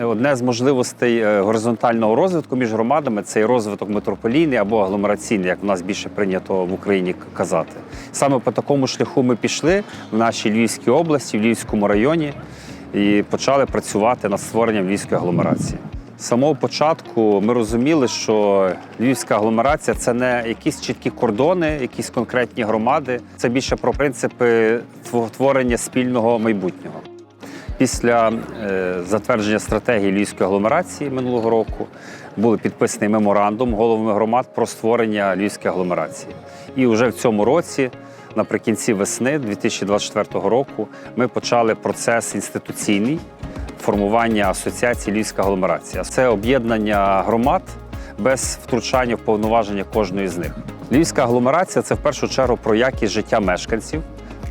Одне з можливостей е, горизонтального розвитку між громадами це і розвиток метрополійний або агломераційний, як в нас більше прийнято в Україні казати. Саме по такому шляху ми пішли в нашій Львівській області, в Львівському районі і почали працювати над створенням Львівської агломерації. З самого початку ми розуміли, що Львівська агломерація це не якісь чіткі кордони, якісь конкретні громади. Це більше про принципи творення спільного майбутнього. Після е, затвердження стратегії Львівської агломерації минулого року був підписаний меморандум головами громад про створення Львівської агломерації. І вже в цьому році, наприкінці весни 2024 року, ми почали процес інституційний формування асоціації Львівська агломерація. Це об'єднання громад без втручання в повноваження кожної з них. Львівська агломерація це в першу чергу про якість життя мешканців,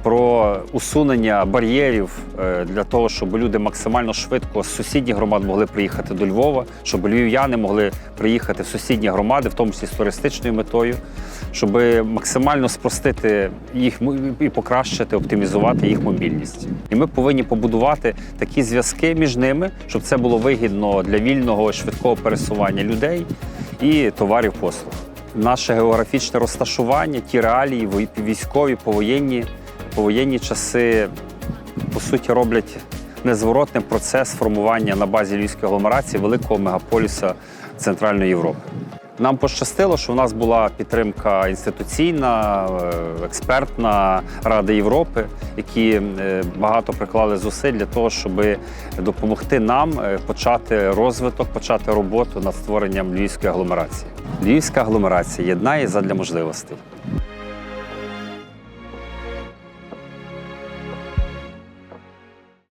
про усунення бар'єрів е, для того, щоб люди максимально швидко з сусідніх громад могли приїхати до Львова, щоб львів'яни могли приїхати в сусідні громади, в тому числі з туристичною метою, щоб максимально спростити їх і покращити, оптимізувати їх мобільність. І ми повинні побудувати такі зв'язки між ними, щоб це було вигідно для вільного швидкого пересування людей і товарів послуг. Наше географічне розташування, ті реалії, військові, повоєнні, повоєнні часи, по суті, роблять незворотним процес формування на базі Львівської агломерації великого мегаполіса Центральної Європи. Нам пощастило, що в нас була підтримка інституційна, е, експертна Ради Європи, які е, багато приклали зусиль для того, щоб допомогти нам е, почати розвиток, почати роботу над створенням Львівської агломерації. Львівська агломерація єднає задля можливостей.